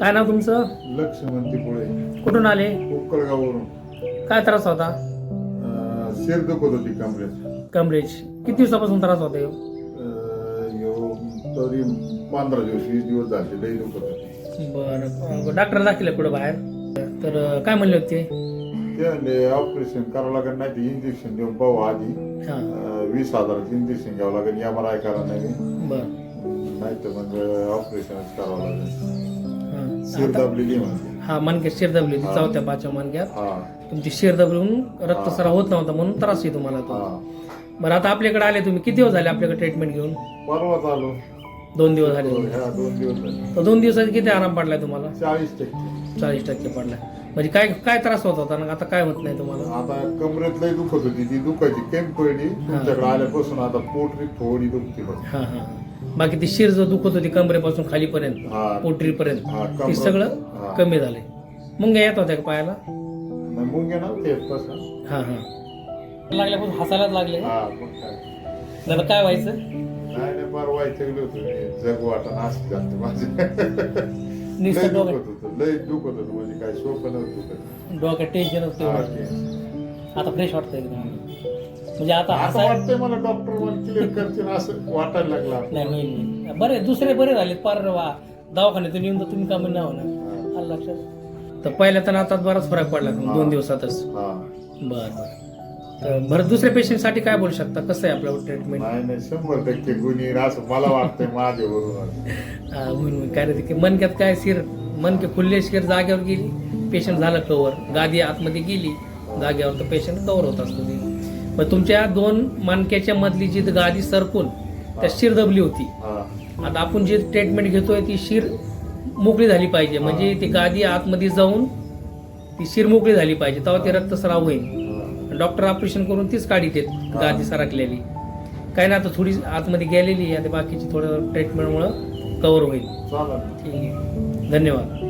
काय नाव तुमचं? लक्ष्मणती पुळे कुठून आले? उक्कळगाववरून काय त्रास होता? शिर दुखत होती कमरेत कमरेज किती दिवसापासून त्रास होता ह्यो? अं, ह्यो तरी पंधरा दिवस वीस दिवस झाले लई दुखत होती. बरं डॉक्टर दाखले कुठं बाहेर? तर अं, काय म्हणले होते ते? म्हणले ऑपरेशन करावं लागेल नाही ते इंजेक्शन देऊन पाहू आधी. हां. अं, वीस हजाराचं इंजेक्शन घ्यावं लागेल एम आर आय करा नाही. बरं. नाही तर मग ऑपरेशनच करावं लागेल. हां शिर दाबलेली म्हणते हा मनक्यात शिर दबली होती हा. चौथ्या पाचव्या मनक्यात. हा. तुमची शिर दबलून रक्तस्राव होत नव्हता म्हणून त्रास आहे तुम्हाला तो. हा. बरं आता आपल्याकडे आले तुम्ही. किती दिवस झाले आपल्याकडे ट्रीटमेंट घेऊन? परवाच आलो दोन दिवस झाले. ह्या दोन दिवस झाले. तर दोन दिवसात किती आराम पडलाय तुम्हाला? चाळीस टक्के. चाळीस टक्के पडलाय. म्हणजे काय काय त्रास होत होता? ना आता काय होत नाही तुम्हाला? आता कमरेत लई दुखत होती. ती दुखायची केम पडली तुमच्याकडे आल्यापासून आता पोटरी थोडी दुखती बघ. हा हा. बाकी ती शिर जो दुखत होती कमरेपासून खालीपर्यंत पोटरीपर्यंत ते सगळं. कमी झालंय मग येत होत्या का पायाला? मुंग्या हा हा. लागल्यापासून हसायलाच लागले. हा दादा काय व्हायचं? जग वाटा नाच जास्त माझे. लय नुसतं दुखत डोक्यात होतं लय दुखत होतं म्हणजे डोक्यात टेन्शन असते. आता फ्रेश वाटतंय एकदम. म्हणजे आता आता हसाय वाटतंय मला डॉक्टर मला क्लिअर करतील असं वाटायला लागला नाही होईल. बरे दुसरे बरे झाले पार वा दवाखान्यातून येऊन तर तुम्ही कामी नाही होणार. आलं लक्षात? तर पहिल्या तर आता बराच फरक पडला दोन दिवसातच. हा. बर बर. तर बरं दुसऱ्या पेशंटसाठी काय बोलू शकता? कसं आहे आपलं ट्रीटमेंट नाही नाही शंभर टक्के गुन्हे असं मला वाटतंय माझ्यावरून काय नाही ते मनक्यात काय शिर मनके खुल्ले शिर जागेवर गेली. पेशंट झालं कवर गादी आतमध्ये गेली. जागेवर तर पेशंट कवर होत असतो. ते मग तुमच्या दोन मणक्याच्या मधली जी गादी सरकून त्या शिर दबली होती. आता आपण जे ट्रीटमेंट घेतोय ती शिर मोकळी झाली पाहिजे. म्हणजे ती गादी आतमध्ये जाऊन ती शिर मोकळी झाली पाहिजे. तेव्हा ते रक्तस्राव होईल. डॉक्टर ऑपरेशन करून तीच काढी देत गादी सरकलेली. काय ना आता थोडी आतमध्ये गेलेली आहे. आता बाकीची थोडं ट्रीटमेंटमुळं कव्हर होईल. ठीक आहे. धन्यवाद.